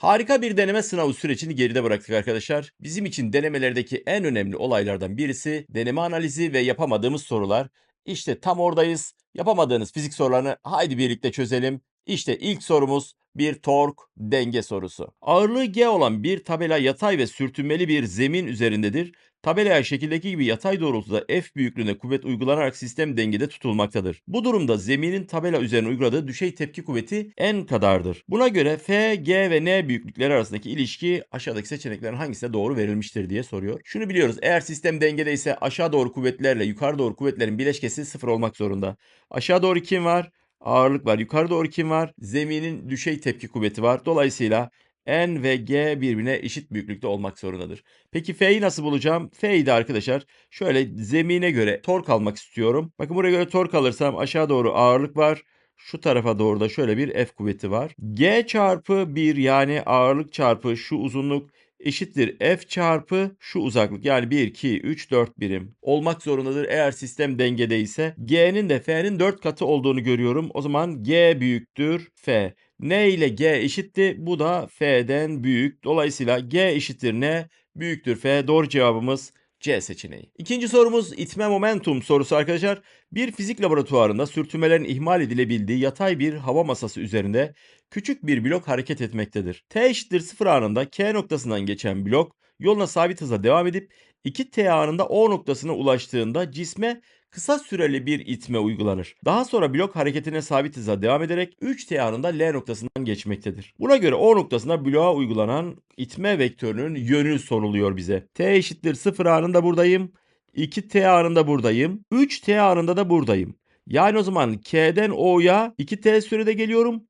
Harika bir deneme sınavı sürecini geride bıraktık arkadaşlar. Bizim için denemelerdeki en önemli olaylardan birisi deneme analizi ve yapamadığımız sorular. İşte tam oradayız. Yapamadığınız fizik sorularını haydi birlikte çözelim. İşte ilk sorumuz bir tork denge sorusu. Ağırlığı G olan bir tabela yatay ve sürtünmeli bir zemin üzerindedir. Tabelaya şekildeki gibi yatay doğrultuda F büyüklüğünde kuvvet uygulanarak sistem dengede tutulmaktadır. Bu durumda zeminin tabela üzerine uyguladığı düşey tepki kuvveti N kadardır. Buna göre F, G ve N büyüklükleri arasındaki ilişki aşağıdaki seçeneklerin hangisine doğru verilmiştir diye soruyor. Şunu biliyoruz eğer sistem dengede ise aşağı doğru kuvvetlerle yukarı doğru kuvvetlerin bileşkesi sıfır olmak zorunda. Aşağı doğru kim var? Ağırlık var. Yukarı doğru kim var? Zeminin düşey tepki kuvveti var. Dolayısıyla N ve G birbirine eşit büyüklükte olmak zorundadır. Peki F'yi nasıl bulacağım? F'yi de arkadaşlar şöyle zemine göre tork almak istiyorum. Bakın buraya göre tork alırsam aşağı doğru ağırlık var. Şu tarafa doğru da şöyle bir F kuvveti var. G çarpı 1 yani ağırlık çarpı şu uzunluk eşittir F çarpı şu uzaklık yani 1, 2, 3, 4 birim olmak zorundadır. Eğer sistem dengedeyse G'nin de F'nin 4 katı olduğunu görüyorum. O zaman G büyüktür F. N ile G eşitti. Bu da F'den büyük. Dolayısıyla G eşittir N büyüktür F. Doğru cevabımız C seçeneği. İkinci sorumuz itme momentum sorusu arkadaşlar. Bir fizik laboratuvarında sürtünmelerin ihmal edilebildiği yatay bir hava masası üzerinde küçük bir blok hareket etmektedir. T eşittir 0 anında K noktasından geçen blok yoluna sabit hızla devam edip 2T anında O noktasına ulaştığında cisme kısa süreli bir itme uygulanır. Daha sonra blok hareketine sabit hızla devam ederek 3T anında L noktasından geçmektedir. Buna göre O noktasına bloğa uygulanan itme vektörünün yönü soruluyor bize. T eşittir 0 anında buradayım. 2T anında buradayım. 3T anında da buradayım. Yani o zaman K'den O'ya 2T sürede geliyorum.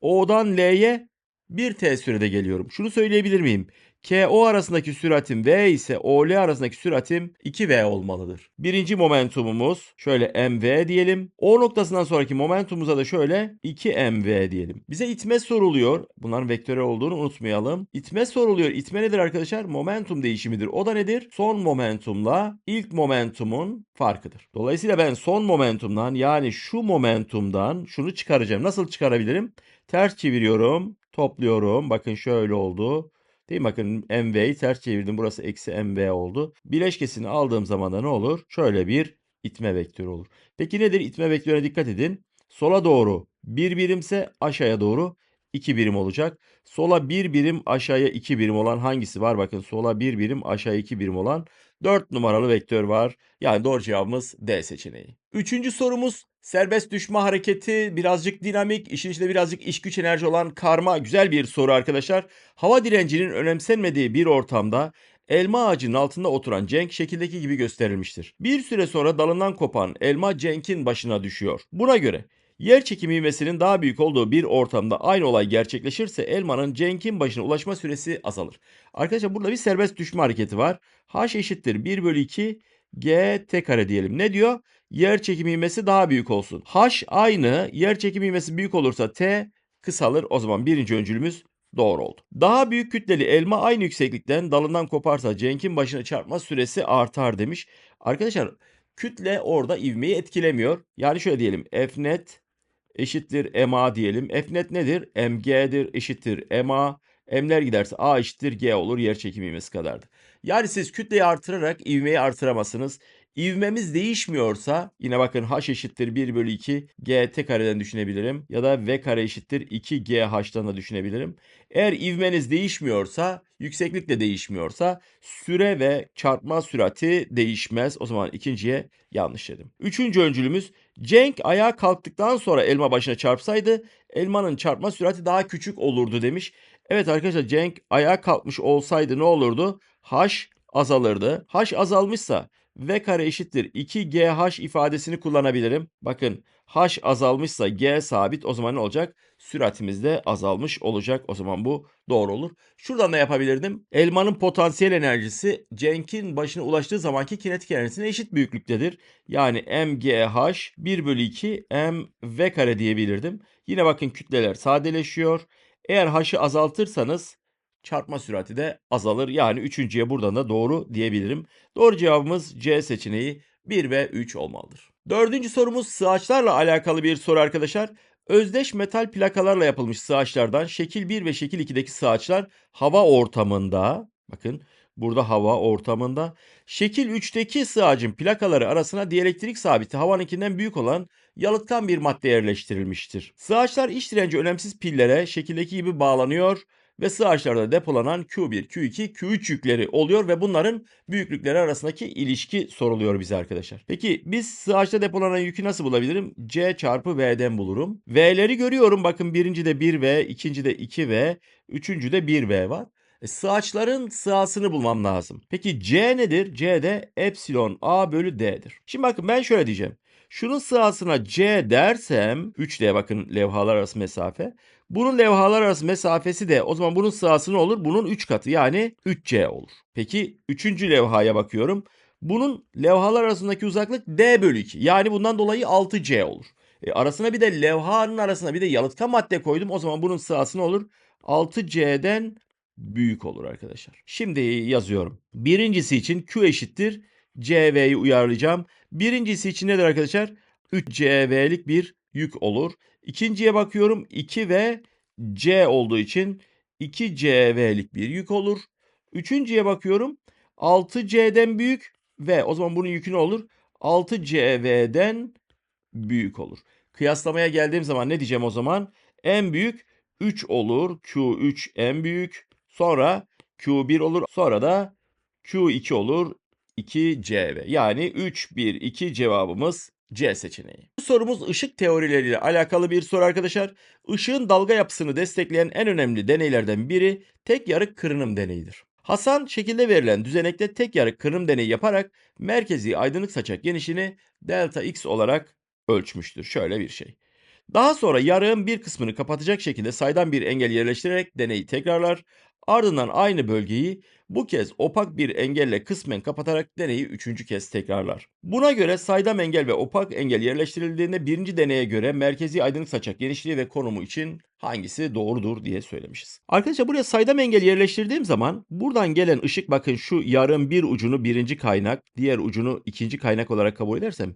O'dan L'ye 1T sürede geliyorum. Şunu söyleyebilir miyim? KO arasındaki süratim V ise OL arasındaki süratim 2V olmalıdır. Birinci momentumumuz şöyle MV diyelim. O noktasından sonraki momentumumuza da şöyle 2MV diyelim. Bize itme soruluyor. Bunların vektörel olduğunu unutmayalım. İtme soruluyor. İtme nedir arkadaşlar? Momentum değişimidir. O da nedir? Son momentumla ilk momentumun farkıdır. Dolayısıyla ben son momentumdan yani şu momentumdan şunu çıkaracağım. Nasıl çıkarabilirim? Ters çeviriyorum. Topluyorum. Bakın şöyle oldu. Değil mi? Bakın MV'yi ters çevirdim. Burası eksi MV oldu. Bileşkesini aldığım zaman da ne olur? Şöyle bir itme vektörü olur. Peki nedir? İtme vektörüne dikkat edin. Sola doğru 1 birimse aşağıya doğru 2 birim olacak. Sola 1 birim aşağıya 2 birim olan hangisi var? Bakın sola 1 birim aşağıya 2 birim olan 4 numaralı vektör var. Yani doğru cevabımız D seçeneği. Üçüncü sorumuz serbest düşme hareketi birazcık dinamik, işin içinde birazcık iş güç enerji olan karma güzel bir soru arkadaşlar. Hava direncinin önemsenmediği bir ortamda elma ağacının altında oturan Cenk şekildeki gibi gösterilmiştir. Bir süre sonra dalından kopan elma Cenk'in başına düşüyor. Buna göre Yer çekimi ivmesinin daha büyük olduğu bir ortamda aynı olay gerçekleşirse elmanın Cenk'in başına ulaşma süresi azalır. Arkadaşlar burada bir serbest düşme hareketi var. H eşittir 1 bölü 2 G T kare diyelim. Ne diyor? Yer çekimi ivmesi daha büyük olsun. H aynı. Yer çekimi ivmesi büyük olursa T kısalır. O zaman birinci öncülümüz doğru oldu. Daha büyük kütleli elma aynı yükseklikten dalından koparsa Cenk'in başına çarpma süresi artar demiş. Arkadaşlar kütle orada ivmeyi etkilemiyor. Yani şöyle diyelim F net eşittir MA diyelim. F net nedir? MG'dir eşittir MA. M'ler giderse A eşittir G olur yer çekimi ivmesi kadardır. Yani siz kütleyi artırarak ivmeyi artıramazsınız. İvmemiz değişmiyorsa yine bakın h eşittir 1 bölü 2 g t kareden düşünebilirim. Ya da v kare eşittir 2 g h'tan da düşünebilirim. Eğer ivmeniz değişmiyorsa yükseklik de değişmiyorsa süre ve çarpma sürati değişmez. O zaman ikinciye yanlış dedim. Üçüncü öncülümüz Cenk ayağa kalktıktan sonra elma başına çarpsaydı elmanın çarpma sürati daha küçük olurdu demiş. Evet arkadaşlar Cenk ayağa kalkmış olsaydı ne olurdu? H azalırdı. H azalmışsa v kare eşittir 2gh ifadesini kullanabilirim. Bakın h azalmışsa g sabit o zaman ne olacak? Süratimiz de azalmış olacak. O zaman bu doğru olur. Şuradan da yapabilirdim. Elmanın potansiyel enerjisi Cenk'in başına ulaştığı zamanki kinetik enerjisine eşit büyüklüktedir. Yani mgh 1 bölü 2 mv kare diyebilirdim. Yine bakın kütleler sadeleşiyor. Eğer h'ı azaltırsanız çarpma sürati de azalır. Yani üçüncüye buradan da doğru diyebilirim. Doğru cevabımız C seçeneği 1 ve 3 olmalıdır. Dördüncü sorumuz sığaçlarla alakalı bir soru arkadaşlar. Özdeş metal plakalarla yapılmış sığaçlardan şekil 1 ve şekil 2'deki sığaçlar hava ortamında, bakın burada hava ortamında, şekil 3'teki sığacın plakaları arasına dielektrik sabiti havanınkinden büyük olan yalıtkan bir madde yerleştirilmiştir. Sığaçlar iç direnci önemsiz pillere şekildeki gibi bağlanıyor ve sığaçlarda depolanan Q1, Q2, Q3 yükleri oluyor ve bunların büyüklükleri arasındaki ilişki soruluyor bize arkadaşlar. Peki biz sığaçta depolanan yükü nasıl bulabilirim? C çarpı V'den bulurum. V'leri görüyorum. Bakın birinci de 1V, ikinci de 2V, üçüncü de 1V var. E, sığaçların sığasını bulmam lazım. Peki C nedir? C de epsilon A bölü D'dir. Şimdi bakın ben şöyle diyeceğim. Şunun sığasına C dersem 3D bakın levhalar arası mesafe. Bunun levhalar arası mesafesi de o zaman bunun sığası ne olur? Bunun 3 katı yani 3C olur. Peki 3. levhaya bakıyorum. Bunun levhalar arasındaki uzaklık D bölü 2. Yani bundan dolayı 6C olur. E, arasına bir de levhanın arasına bir de yalıtkan madde koydum. O zaman bunun sığası ne olur? 6C'den büyük olur arkadaşlar. Şimdi yazıyorum. Birincisi için Q eşittir. CV'yi uyarlayacağım. Birincisi için nedir arkadaşlar? 3CV'lik bir yük olur. İkinciye bakıyorum 2 ve C olduğu için 2CV'lik bir yük olur. Üçüncüye bakıyorum 6C'den büyük ve o zaman bunun yükü ne olur? 6CV'den büyük olur. Kıyaslamaya geldiğim zaman ne diyeceğim o zaman? En büyük 3 olur. Q3 en büyük. Sonra Q1 olur. Sonra da Q2 olur. 2CV. Yani 3, 1, 2 cevabımız C seçeneği. Bu sorumuz ışık teorileriyle alakalı bir soru arkadaşlar. Işığın dalga yapısını destekleyen en önemli deneylerden biri tek yarık kırınım deneyidir. Hasan şekilde verilen düzenekte tek yarık kırınım deneyi yaparak merkezi aydınlık saçak genişliğini delta x olarak ölçmüştür. Şöyle bir şey. Daha sonra yarığın bir kısmını kapatacak şekilde saydam bir engel yerleştirerek deneyi tekrarlar. Ardından aynı bölgeyi bu kez opak bir engelle kısmen kapatarak deneyi üçüncü kez tekrarlar. Buna göre saydam engel ve opak engel yerleştirildiğinde birinci deneye göre merkezi aydınlık saçak genişliği ve konumu için hangisi doğrudur diye söylemişiz. Arkadaşlar buraya saydam engel yerleştirdiğim zaman buradan gelen ışık bakın şu yarın bir ucunu birinci kaynak, diğer ucunu ikinci kaynak olarak kabul edersem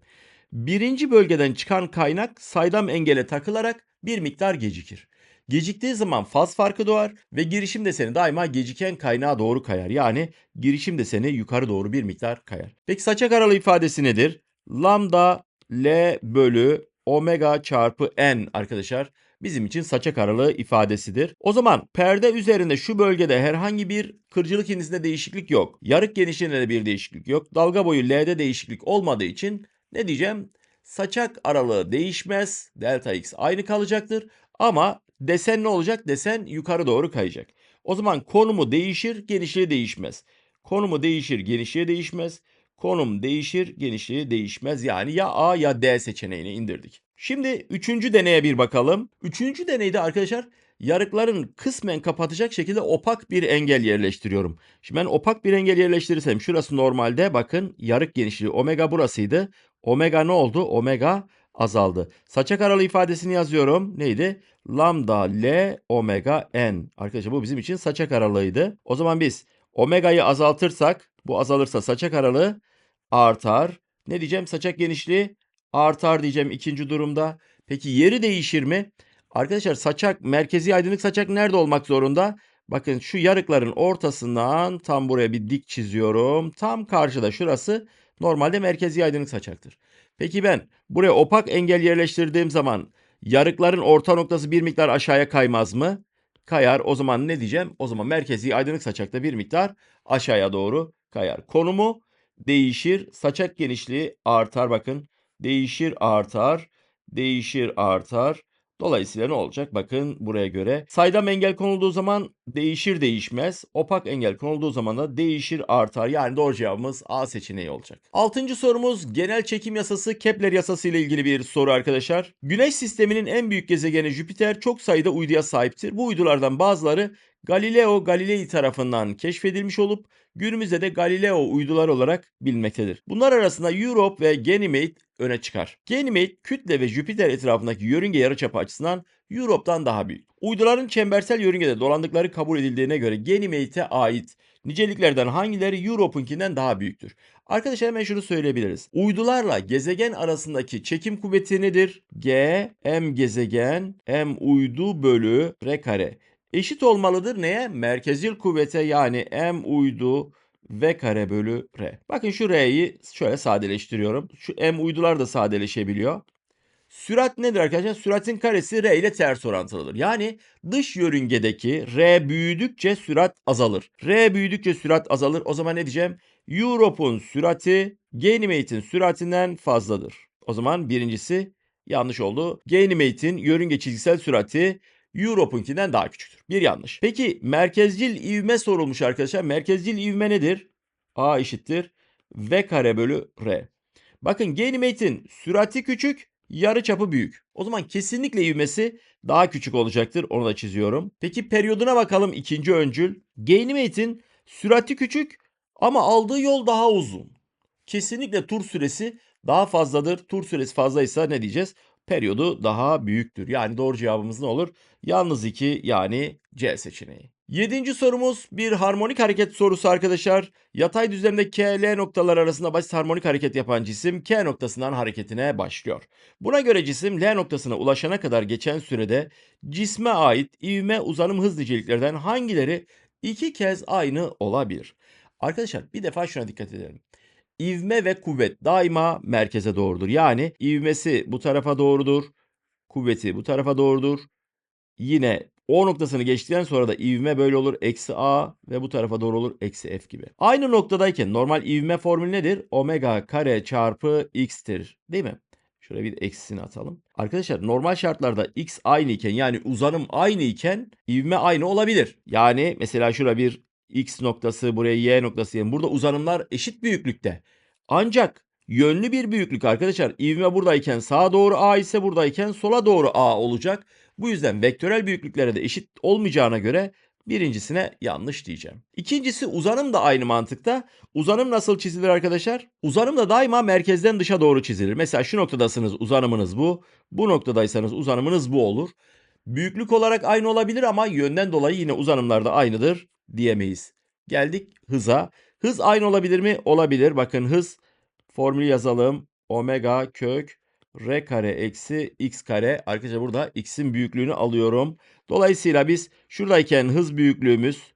birinci bölgeden çıkan kaynak saydam engele takılarak bir miktar gecikir. Geciktiği zaman faz farkı doğar ve girişim deseni daima geciken kaynağa doğru kayar. Yani girişim deseni yukarı doğru bir miktar kayar. Peki saçak aralığı ifadesi nedir? Lambda L bölü omega çarpı n arkadaşlar bizim için saçak aralığı ifadesidir. O zaman perde üzerinde şu bölgede herhangi bir kırcılık indisinde değişiklik yok. Yarık genişliğinde de bir değişiklik yok. Dalga boyu L'de değişiklik olmadığı için ne diyeceğim? Saçak aralığı değişmez. Delta x aynı kalacaktır. Ama desen ne olacak? Desen yukarı doğru kayacak. O zaman konumu değişir, genişliği değişmez. Konumu değişir, genişliği değişmez. Konum değişir, genişliği değişmez. Yani ya A ya D seçeneğini indirdik. Şimdi üçüncü deneye bir bakalım. Üçüncü deneyde arkadaşlar yarıkların kısmen kapatacak şekilde opak bir engel yerleştiriyorum. Şimdi ben opak bir engel yerleştirirsem şurası normalde bakın yarık genişliği omega burasıydı. Omega ne oldu? Omega azaldı. Saçak aralığı ifadesini yazıyorum. Neydi? Lambda L omega n. Arkadaşlar bu bizim için saçak aralığıydı. O zaman biz omega'yı azaltırsak bu azalırsa saçak aralığı artar. Ne diyeceğim? Saçak genişliği artar diyeceğim ikinci durumda. Peki yeri değişir mi? Arkadaşlar saçak merkezi aydınlık saçak nerede olmak zorunda? Bakın şu yarıkların ortasından tam buraya bir dik çiziyorum. Tam karşıda şurası normalde merkezi aydınlık saçaktır. Peki ben buraya opak engel yerleştirdiğim zaman yarıkların orta noktası bir miktar aşağıya kaymaz mı? Kayar. O zaman ne diyeceğim? O zaman merkezi aydınlık saçakta bir miktar aşağıya doğru kayar. Konumu değişir. Saçak genişliği artar bakın. Değişir artar. Değişir artar. Dolayısıyla ne olacak? Bakın buraya göre. Saydam engel konulduğu zaman değişir değişmez. Opak engel konulduğu zaman da değişir artar. Yani doğru cevabımız A seçeneği olacak. Altıncı sorumuz genel çekim yasası Kepler yasası ile ilgili bir soru arkadaşlar. Güneş sisteminin en büyük gezegeni Jüpiter çok sayıda uyduya sahiptir. Bu uydulardan bazıları Galileo Galilei tarafından keşfedilmiş olup günümüzde de Galileo uyduları olarak bilinmektedir. Bunlar arasında Europe ve Ganymede öne çıkar. Ganymede kütle ve Jüpiter etrafındaki yörünge yarıçapı açısından Europe'dan daha büyük. Uyduların çembersel yörüngede dolandıkları kabul edildiğine göre Ganymede'e ait niceliklerden hangileri Europe'unkinden daha büyüktür? Arkadaşlar hemen şunu söyleyebiliriz. Uydularla gezegen arasındaki çekim kuvveti nedir? G m gezegen m uydu bölü r kare. Eşit olmalıdır neye? Merkezil kuvvete yani m uydu v kare bölü r. Bakın şu r'yi şöyle sadeleştiriyorum. Şu m uydular da sadeleşebiliyor. Sürat nedir arkadaşlar? Süratin karesi r ile ters orantılıdır. Yani dış yörüngedeki r büyüdükçe sürat azalır. R büyüdükçe sürat azalır. O zaman ne diyeceğim? Europe'un sürati Ganymede'in süratinden fazladır. O zaman birincisi yanlış oldu. Ganymede'in yörünge çizgisel sürati Europe'unkinden daha küçüktür. Bir yanlış. Peki merkezcil ivme sorulmuş arkadaşlar. Merkezcil ivme nedir? A eşittir v kare bölü r. Bakın Ganymede'in sürati küçük, yarı çapı büyük. O zaman kesinlikle ivmesi daha küçük olacaktır. Onu da çiziyorum. Peki periyoduna bakalım ikinci öncül. Ganymede'in sürati küçük ama aldığı yol daha uzun. Kesinlikle tur süresi daha fazladır. Tur süresi fazlaysa ne diyeceğiz? Periyodu daha büyüktür. Yani doğru cevabımız ne olur? Yalnız 2 yani C seçeneği. Yedinci sorumuz bir harmonik hareket sorusu arkadaşlar. Yatay düzlemde K, L noktalar arasında basit harmonik hareket yapan cisim K noktasından hareketine başlıyor. Buna göre cisim L noktasına ulaşana kadar geçen sürede cisme ait ivme uzanım hız niceliklerden hangileri iki kez aynı olabilir? Arkadaşlar bir defa şuna dikkat edelim. İvme ve kuvvet daima merkeze doğrudur. Yani ivmesi bu tarafa doğrudur. Kuvveti bu tarafa doğrudur. Yine O noktasını geçtikten sonra da ivme böyle olur. Eksi A ve bu tarafa doğru olur. Eksi F gibi. Aynı noktadayken normal ivme formülü nedir? Omega kare çarpı x'tir. Değil mi? Şöyle bir eksisini atalım. Arkadaşlar normal şartlarda x aynı iken yani uzanım aynı iken ivme aynı olabilir. Yani mesela şurada bir x noktası buraya y noktası yani burada uzanımlar eşit büyüklükte. Ancak yönlü bir büyüklük arkadaşlar ivme buradayken sağa doğru a ise buradayken sola doğru a olacak. Bu yüzden vektörel büyüklüklere de eşit olmayacağına göre birincisine yanlış diyeceğim. İkincisi uzanım da aynı mantıkta. Uzanım nasıl çizilir arkadaşlar? Uzanım da daima merkezden dışa doğru çizilir. Mesela şu noktadasınız uzanımınız bu. Bu noktadaysanız uzanımınız bu olur. Büyüklük olarak aynı olabilir ama yönden dolayı yine uzanımlar da aynıdır diyemeyiz. Geldik hıza. Hız aynı olabilir mi? Olabilir. Bakın hız formülü yazalım. Omega kök r kare eksi x kare. Arkadaşlar burada x'in büyüklüğünü alıyorum. Dolayısıyla biz şuradayken hız büyüklüğümüz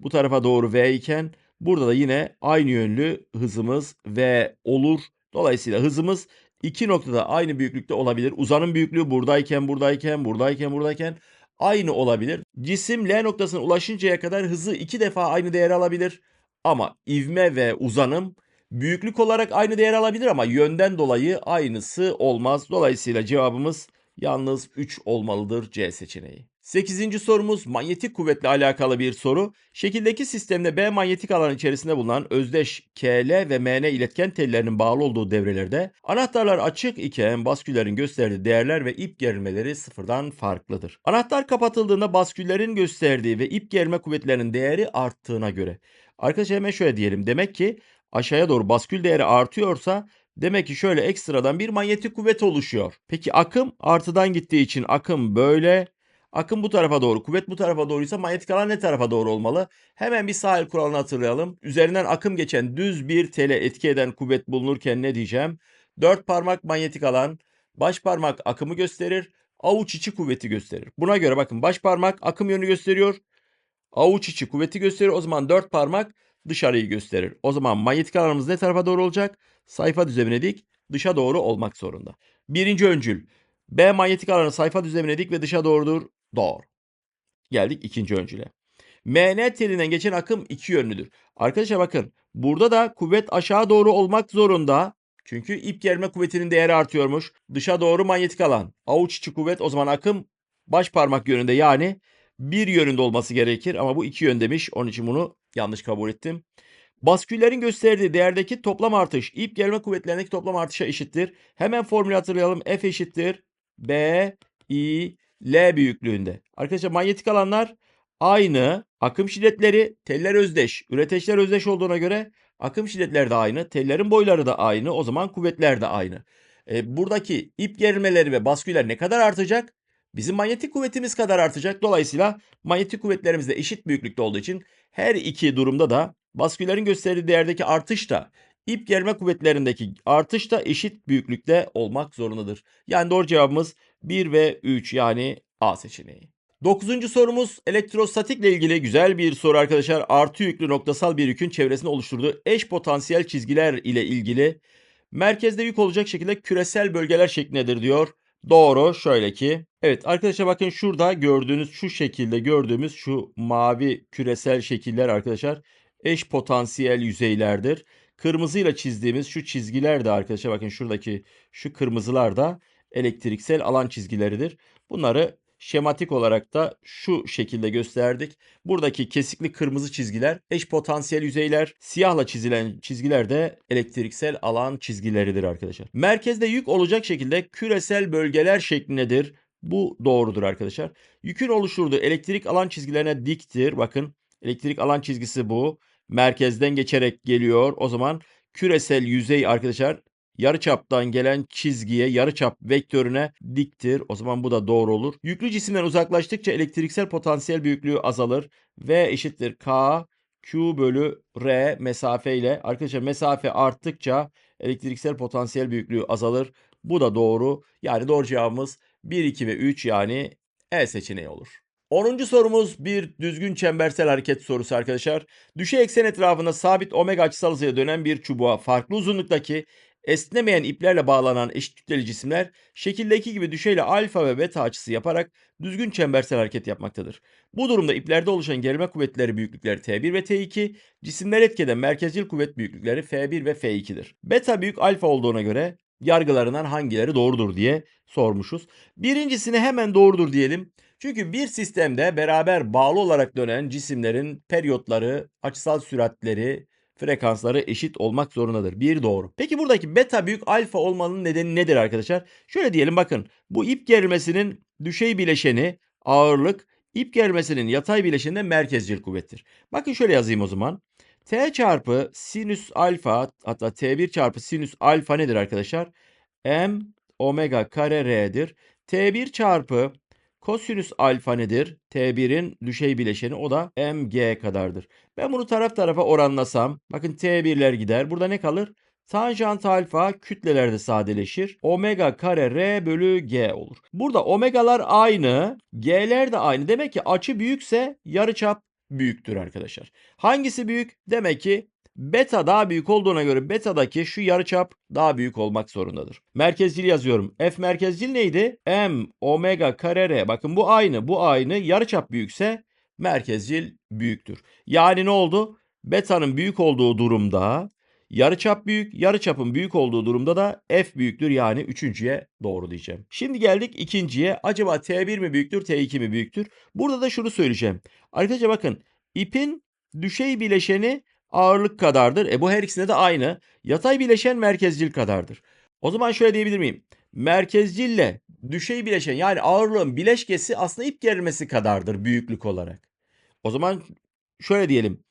bu tarafa doğru v iken burada da yine aynı yönlü hızımız v olur. Dolayısıyla hızımız iki noktada aynı büyüklükte olabilir. Uzanım büyüklüğü buradayken, buradayken, buradayken, buradayken aynı olabilir. Cisim L noktasına ulaşıncaya kadar hızı iki defa aynı değer alabilir. Ama ivme ve uzanım büyüklük olarak aynı değer alabilir ama yönden dolayı aynısı olmaz. Dolayısıyla cevabımız yalnız 3 olmalıdır C seçeneği. 8. sorumuz manyetik kuvvetle alakalı bir soru. Şekildeki sistemde B manyetik alan içerisinde bulunan özdeş KL ve MN iletken tellerinin bağlı olduğu devrelerde anahtarlar açık iken basküllerin gösterdiği değerler ve ip gerilmeleri sıfırdan farklıdır. Anahtar kapatıldığında basküllerin gösterdiği ve ip gerilme kuvvetlerinin değeri arttığına göre. Arkadaşlar hemen şöyle diyelim. Demek ki aşağıya doğru baskül değeri artıyorsa demek ki şöyle ekstradan bir manyetik kuvvet oluşuyor. Peki akım artıdan gittiği için akım böyle Akım bu tarafa doğru, kuvvet bu tarafa doğruysa manyetik alan ne tarafa doğru olmalı? Hemen bir sahil kuralını hatırlayalım. Üzerinden akım geçen düz bir tele etki eden kuvvet bulunurken ne diyeceğim? Dört parmak manyetik alan, baş parmak akımı gösterir, avuç içi kuvveti gösterir. Buna göre bakın baş parmak akım yönü gösteriyor, avuç içi kuvveti gösterir. O zaman dört parmak dışarıyı gösterir. O zaman manyetik alanımız ne tarafa doğru olacak? Sayfa düzlemine dik, dışa doğru olmak zorunda. Birinci öncül. B manyetik alanı sayfa düzlemine dik ve dışa doğrudur. Doğru. Geldik ikinci öncüle. MN telinden geçen akım iki yönlüdür. Arkadaşlar bakın burada da kuvvet aşağı doğru olmak zorunda. Çünkü ip germe kuvvetinin değeri artıyormuş. Dışa doğru manyetik alan. Avuç içi kuvvet o zaman akım baş parmak yönünde yani bir yönünde olması gerekir. Ama bu iki yön demiş. Onun için bunu yanlış kabul ettim. Basküllerin gösterdiği değerdeki toplam artış ip germe kuvvetlerindeki toplam artışa eşittir. Hemen formülü hatırlayalım. F eşittir. B, I, L büyüklüğünde. Arkadaşlar manyetik alanlar aynı. Akım şiddetleri teller özdeş. Üreteçler özdeş olduğuna göre akım şiddetleri de aynı. Tellerin boyları da aynı. O zaman kuvvetler de aynı. E, buradaki ip gerilmeleri ve basküler ne kadar artacak? Bizim manyetik kuvvetimiz kadar artacak. Dolayısıyla manyetik kuvvetlerimiz de eşit büyüklükte olduğu için her iki durumda da baskülerin gösterdiği değerdeki artış da ip germe kuvvetlerindeki artış da eşit büyüklükte olmak zorundadır. Yani doğru cevabımız 1 ve 3 yani A seçeneği. Dokuzuncu sorumuz elektrostatikle ilgili güzel bir soru arkadaşlar. Artı yüklü noktasal bir yükün çevresinde oluşturduğu eş potansiyel çizgiler ile ilgili merkezde yük olacak şekilde küresel bölgeler şeklindedir diyor. Doğru şöyle ki. Evet arkadaşlar bakın şurada gördüğünüz şu şekilde gördüğümüz şu mavi küresel şekiller arkadaşlar eş potansiyel yüzeylerdir. Kırmızıyla çizdiğimiz şu çizgiler de arkadaşlar bakın şuradaki şu kırmızılar da elektriksel alan çizgileridir. Bunları şematik olarak da şu şekilde gösterdik. Buradaki kesikli kırmızı çizgiler eş potansiyel yüzeyler, siyahla çizilen çizgiler de elektriksel alan çizgileridir arkadaşlar. Merkezde yük olacak şekilde küresel bölgeler şeklindedir. Bu doğrudur arkadaşlar. Yükün oluşturduğu elektrik alan çizgilerine diktir. Bakın elektrik alan çizgisi bu. Merkezden geçerek geliyor. O zaman küresel yüzey arkadaşlar yarıçaptan gelen çizgiye yarıçap vektörüne diktir. O zaman bu da doğru olur. Yüklü cisimden uzaklaştıkça elektriksel potansiyel büyüklüğü azalır. V eşittir K Q bölü R mesafe ile arkadaşlar mesafe arttıkça elektriksel potansiyel büyüklüğü azalır. Bu da doğru. Yani doğru cevabımız 1, 2 ve 3 yani E seçeneği olur. 10. sorumuz bir düzgün çembersel hareket sorusu arkadaşlar. Düşey eksen etrafında sabit omega açısal hızıyla dönen bir çubuğa farklı uzunluktaki esnemeyen iplerle bağlanan eşit kütleli cisimler şekildeki gibi düşeyle alfa ve beta açısı yaparak düzgün çembersel hareket yapmaktadır. Bu durumda iplerde oluşan gerilme kuvvetleri büyüklükleri T1 ve T2, cisimler etkeden merkezcil kuvvet büyüklükleri F1 ve F2'dir. Beta büyük alfa olduğuna göre yargılarından hangileri doğrudur diye sormuşuz. Birincisini hemen doğrudur diyelim. Çünkü bir sistemde beraber bağlı olarak dönen cisimlerin periyotları, açısal süratleri, frekansları eşit olmak zorundadır. Bir doğru. Peki buradaki beta büyük alfa olmanın nedeni nedir arkadaşlar? Şöyle diyelim bakın. Bu ip gerilmesinin düşey bileşeni ağırlık, ip gerilmesinin yatay bileşeni de merkezcil kuvvettir. Bakın şöyle yazayım o zaman. T çarpı sinüs alfa hatta T1 çarpı sinüs alfa nedir arkadaşlar? M omega kare R'dir. T1 çarpı Kosinüs alfa nedir? T1'in düşey bileşeni o da mg kadardır. Ben bunu taraf tarafa oranlasam bakın T1'ler gider. Burada ne kalır? Tanjant alfa kütlelerde sadeleşir. Omega kare R bölü G olur. Burada omegalar aynı. G'ler de aynı. Demek ki açı büyükse yarıçap büyüktür arkadaşlar. Hangisi büyük? Demek ki Beta daha büyük olduğuna göre beta'daki şu yarıçap daha büyük olmak zorundadır. Merkezcil yazıyorum. F merkezcil neydi? M omega kare R. Bakın bu aynı. Bu aynı. Yarıçap büyükse merkezcil büyüktür. Yani ne oldu? Beta'nın büyük olduğu durumda yarıçap büyük, yarıçapın büyük olduğu durumda da F büyüktür. Yani üçüncüye doğru diyeceğim. Şimdi geldik ikinciye. Acaba T1 mi büyüktür, T2 mi büyüktür? Burada da şunu söyleyeceğim. Arkadaşlar bakın ipin düşey bileşeni ağırlık kadardır. E bu her ikisinde de aynı. Yatay bileşen merkezcil kadardır. O zaman şöyle diyebilir miyim? Merkezcille düşey bileşen yani ağırlığın bileşkesi aslında ip gerilmesi kadardır büyüklük olarak. O zaman şöyle diyelim.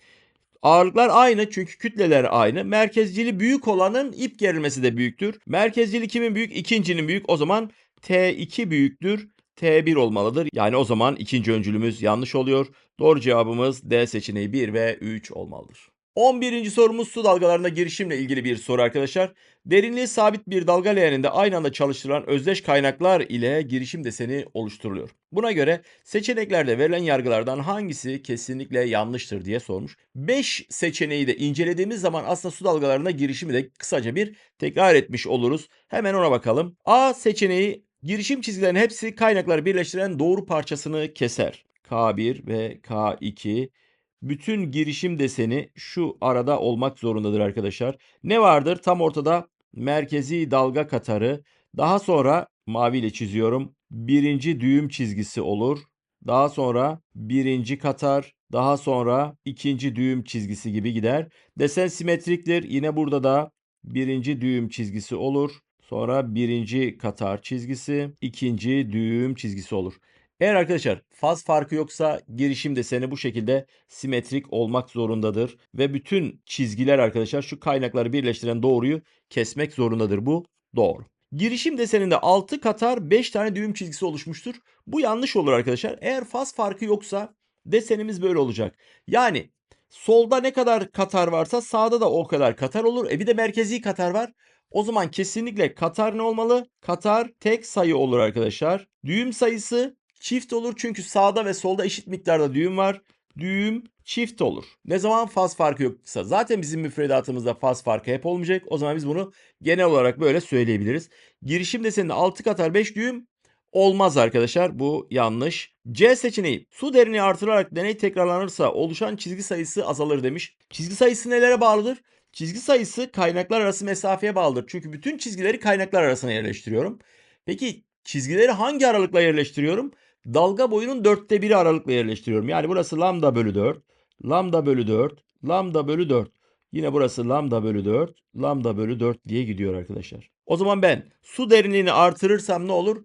Ağırlıklar aynı çünkü kütleler aynı. Merkezcili büyük olanın ip gerilmesi de büyüktür. Merkezcili kimin büyük? İkincinin büyük. O zaman T2 büyüktür. T1 olmalıdır. Yani o zaman ikinci öncülümüz yanlış oluyor. Doğru cevabımız D seçeneği 1 ve 3 olmalıdır. 11. sorumuz su dalgalarında girişimle ilgili bir soru arkadaşlar. Derinliği sabit bir dalga leğeninde aynı anda çalıştırılan özdeş kaynaklar ile girişim deseni oluşturuluyor. Buna göre seçeneklerde verilen yargılardan hangisi kesinlikle yanlıştır diye sormuş. 5 seçeneği de incelediğimiz zaman aslında su dalgalarında girişimi de kısaca bir tekrar etmiş oluruz. Hemen ona bakalım. A seçeneği girişim çizgilerinin hepsi kaynakları birleştiren doğru parçasını keser. K1 ve K2 bütün girişim deseni şu arada olmak zorundadır arkadaşlar. Ne vardır? Tam ortada merkezi dalga katarı. Daha sonra maviyle çiziyorum. Birinci düğüm çizgisi olur. Daha sonra birinci katar. Daha sonra ikinci düğüm çizgisi gibi gider. Desen simetriktir. Yine burada da birinci düğüm çizgisi olur. Sonra birinci katar çizgisi, ikinci düğüm çizgisi olur. Eğer arkadaşlar faz farkı yoksa girişim deseni bu şekilde simetrik olmak zorundadır. Ve bütün çizgiler arkadaşlar şu kaynakları birleştiren doğruyu kesmek zorundadır. Bu doğru. Girişim deseninde 6 katar 5 tane düğüm çizgisi oluşmuştur. Bu yanlış olur arkadaşlar. Eğer faz farkı yoksa desenimiz böyle olacak. Yani solda ne kadar katar varsa sağda da o kadar katar olur. E bir de merkezi katar var. O zaman kesinlikle katar ne olmalı? Katar tek sayı olur arkadaşlar. Düğüm sayısı çift olur çünkü sağda ve solda eşit miktarda düğüm var. Düğüm çift olur. Ne zaman faz farkı yoksa zaten bizim müfredatımızda faz farkı hep olmayacak. O zaman biz bunu genel olarak böyle söyleyebiliriz. Girişim deseninde 6 katar 5 düğüm olmaz arkadaşlar. Bu yanlış. C seçeneği su derinliği artırarak deney tekrarlanırsa oluşan çizgi sayısı azalır demiş. Çizgi sayısı nelere bağlıdır? Çizgi sayısı kaynaklar arası mesafeye bağlıdır. Çünkü bütün çizgileri kaynaklar arasına yerleştiriyorum. Peki çizgileri hangi aralıkla yerleştiriyorum? Dalga boyunun dörtte biri aralıkla yerleştiriyorum. Yani burası lambda bölü 4, lambda bölü 4, lambda bölü 4. Yine burası lambda bölü 4, lambda bölü 4 diye gidiyor arkadaşlar. O zaman ben su derinliğini artırırsam ne olur?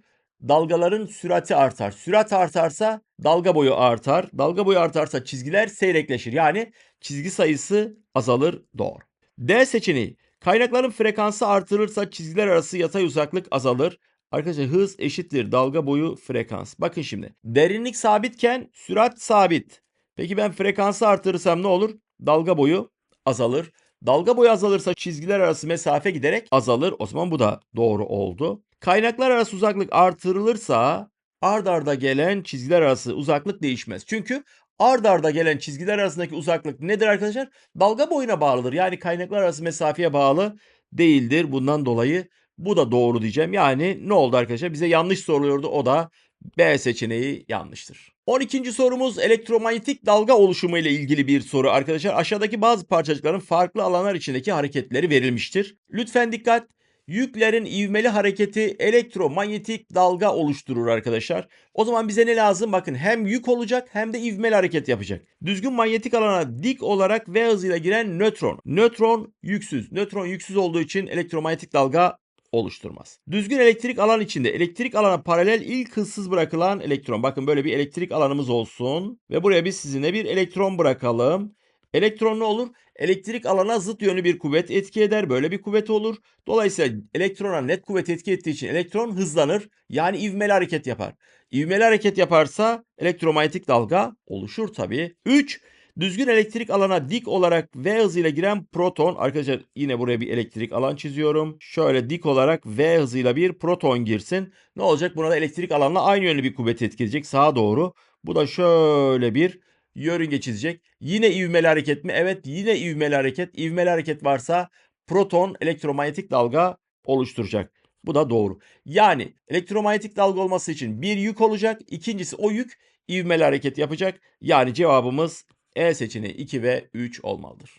Dalgaların sürati artar. Sürat artarsa dalga boyu artar. Dalga boyu artarsa çizgiler seyrekleşir. Yani çizgi sayısı azalır. Doğru. D seçeneği. Kaynakların frekansı artırırsa çizgiler arası yatay uzaklık azalır. Arkadaşlar hız eşittir dalga boyu frekans. Bakın şimdi. Derinlik sabitken sürat sabit. Peki ben frekansı artırırsam ne olur? Dalga boyu azalır. Dalga boyu azalırsa çizgiler arası mesafe giderek azalır. O zaman bu da doğru oldu. Kaynaklar arası uzaklık artırılırsa ard arda gelen çizgiler arası uzaklık değişmez. Çünkü ard arda gelen çizgiler arasındaki uzaklık nedir arkadaşlar? Dalga boyuna bağlıdır. Yani kaynaklar arası mesafeye bağlı değildir. Bundan dolayı bu da doğru diyeceğim. Yani ne oldu arkadaşlar? Bize yanlış soruluyordu. O da B seçeneği yanlıştır. 12. sorumuz elektromanyetik dalga oluşumu ile ilgili bir soru arkadaşlar. Aşağıdaki bazı parçacıkların farklı alanlar içindeki hareketleri verilmiştir. Lütfen dikkat. Yüklerin ivmeli hareketi elektromanyetik dalga oluşturur arkadaşlar. O zaman bize ne lazım? Bakın hem yük olacak hem de ivmeli hareket yapacak. Düzgün manyetik alana dik olarak V hızıyla giren nötron. Nötron yüksüz. Nötron yüksüz olduğu için elektromanyetik dalga oluşturmaz. Düzgün elektrik alan içinde elektrik alana paralel ilk hızsız bırakılan elektron. Bakın böyle bir elektrik alanımız olsun ve buraya biz sizinle bir elektron bırakalım. Elektron ne olur? Elektrik alana zıt yönlü bir kuvvet etki eder. Böyle bir kuvvet olur. Dolayısıyla elektrona net kuvvet etki ettiği için elektron hızlanır. Yani ivmeli hareket yapar. İvmeli hareket yaparsa elektromanyetik dalga oluşur tabii. 3. Düzgün elektrik alana dik olarak V hızıyla giren proton. Arkadaşlar yine buraya bir elektrik alan çiziyorum. Şöyle dik olarak V hızıyla bir proton girsin. Ne olacak? Buna da elektrik alanla aynı yönlü bir kuvvet etkileyecek sağa doğru. Bu da şöyle bir yörünge çizecek. Yine ivmeli hareket mi? Evet yine ivmeli hareket. İvmeli hareket varsa proton elektromanyetik dalga oluşturacak. Bu da doğru. Yani elektromanyetik dalga olması için bir yük olacak. İkincisi o yük ivmeli hareket yapacak. Yani cevabımız E seçeneği 2 ve 3 olmalıdır.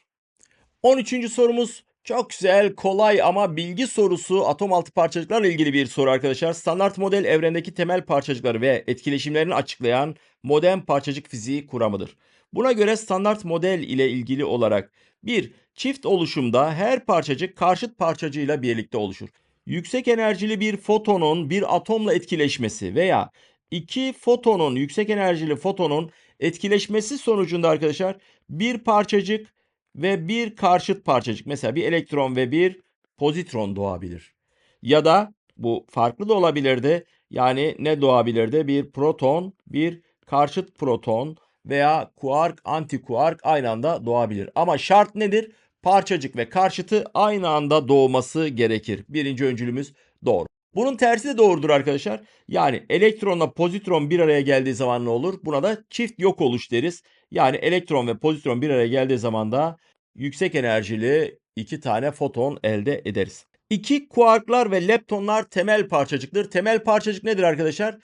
13. sorumuz çok güzel, kolay ama bilgi sorusu atom altı parçacıklarla ilgili bir soru arkadaşlar. Standart model evrendeki temel parçacıkları ve etkileşimlerini açıklayan modern parçacık fiziği kuramıdır. Buna göre standart model ile ilgili olarak bir çift oluşumda her parçacık karşıt parçacığıyla birlikte oluşur. Yüksek enerjili bir fotonun bir atomla etkileşmesi veya iki fotonun yüksek enerjili fotonun etkileşmesi sonucunda arkadaşlar bir parçacık ve bir karşıt parçacık mesela bir elektron ve bir pozitron doğabilir. Ya da bu farklı da olabilirdi. Yani ne doğabilirdi? Bir proton, bir karşıt proton veya kuark, antikuark aynı anda doğabilir. Ama şart nedir? Parçacık ve karşıtı aynı anda doğması gerekir. Birinci öncülümüz doğru. Bunun tersi de doğrudur arkadaşlar. Yani elektronla pozitron bir araya geldiği zaman ne olur? Buna da çift yok oluş deriz. Yani elektron ve pozitron bir araya geldiği zaman da yüksek enerjili iki tane foton elde ederiz. İki kuarklar ve leptonlar temel parçacıktır. Temel parçacık nedir arkadaşlar?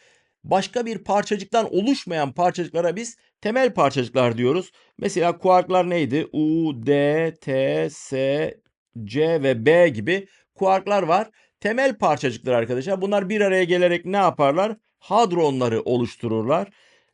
Başka bir parçacıktan oluşmayan parçacıklara biz temel parçacıklar diyoruz. Mesela kuarklar neydi? U, D, T, S, C ve B gibi kuarklar var. Temel parçacıklar arkadaşlar. Bunlar bir araya gelerek ne yaparlar? Hadronları oluştururlar.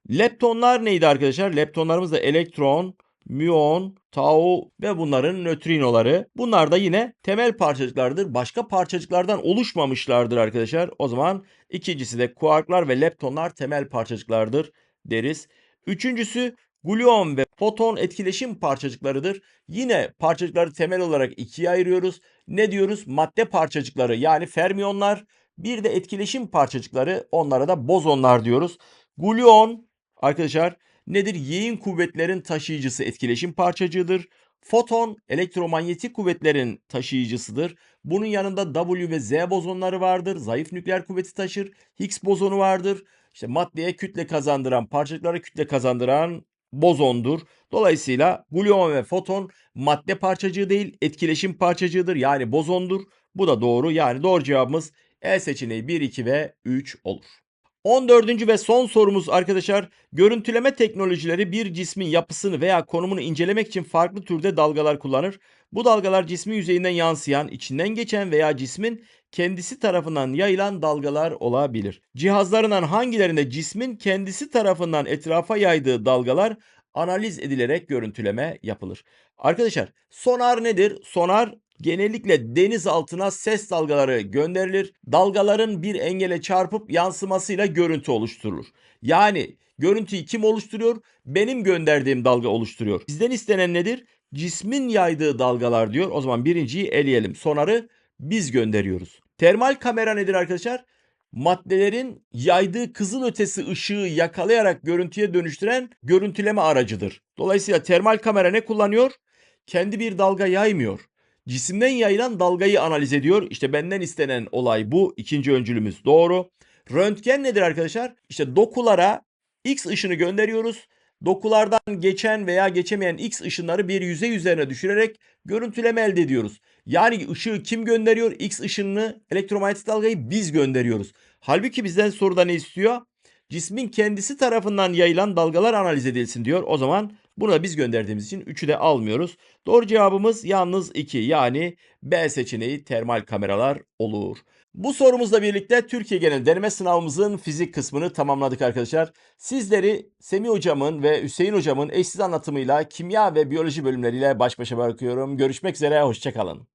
Leptonlar neydi arkadaşlar? Leptonlarımız da elektron, müon, tau ve bunların nötrinoları. Bunlar da yine temel parçacıklardır. Başka parçacıklardan oluşmamışlardır arkadaşlar. O zaman ikincisi de kuarklar ve leptonlar temel parçacıklardır deriz. Üçüncüsü gluon ve foton etkileşim parçacıklarıdır. Yine parçacıkları temel olarak ikiye ayırıyoruz. Ne diyoruz? Madde parçacıkları yani fermiyonlar. Bir de etkileşim parçacıkları onlara da bozonlar diyoruz. Gluon arkadaşlar nedir? Yayın kuvvetlerin taşıyıcısı etkileşim parçacığıdır. Foton elektromanyetik kuvvetlerin taşıyıcısıdır. Bunun yanında W ve Z bozonları vardır. Zayıf nükleer kuvveti taşır. Higgs bozonu vardır. İşte maddeye kütle kazandıran, parçacıklara kütle kazandıran bozondur. Dolayısıyla gluon ve foton madde parçacığı değil, etkileşim parçacığıdır. Yani bozondur. Bu da doğru. Yani doğru cevabımız E seçeneği 1, 2 ve 3 olur. 14. ve son sorumuz arkadaşlar. Görüntüleme teknolojileri bir cismin yapısını veya konumunu incelemek için farklı türde dalgalar kullanır. Bu dalgalar cismin yüzeyinden yansıyan, içinden geçen veya cismin kendisi tarafından yayılan dalgalar olabilir. Cihazlarından hangilerinde cismin kendisi tarafından etrafa yaydığı dalgalar analiz edilerek görüntüleme yapılır. Arkadaşlar sonar nedir? Sonar genellikle deniz altına ses dalgaları gönderilir. Dalgaların bir engele çarpıp yansımasıyla görüntü oluşturulur. Yani görüntüyü kim oluşturuyor? Benim gönderdiğim dalga oluşturuyor. Bizden istenen nedir? Cismin yaydığı dalgalar diyor. O zaman birinciyi eleyelim. Sonarı biz gönderiyoruz. Termal kamera nedir arkadaşlar? Maddelerin yaydığı kızıl ötesi ışığı yakalayarak görüntüye dönüştüren görüntüleme aracıdır. Dolayısıyla termal kamera ne kullanıyor? Kendi bir dalga yaymıyor. Cisimden yayılan dalgayı analiz ediyor. İşte benden istenen olay bu. İkinci öncülümüz doğru. Röntgen nedir arkadaşlar? İşte dokulara X ışını gönderiyoruz. Dokulardan geçen veya geçemeyen X ışınları bir yüzey üzerine düşürerek görüntüleme elde ediyoruz. Yani ışığı kim gönderiyor? X ışınını, elektromanyetik dalgayı biz gönderiyoruz. Halbuki bizden soruda ne istiyor? Cismin kendisi tarafından yayılan dalgalar analiz edilsin diyor. O zaman bunu da biz gönderdiğimiz için 3'ü de almıyoruz. Doğru cevabımız yalnız 2 yani B seçeneği termal kameralar olur. Bu sorumuzla birlikte Türkiye genel deneme sınavımızın fizik kısmını tamamladık arkadaşlar. Sizleri Semih hocamın ve Hüseyin hocamın eşsiz anlatımıyla kimya ve biyoloji bölümleriyle baş başa bırakıyorum. Görüşmek üzere, hoşçakalın.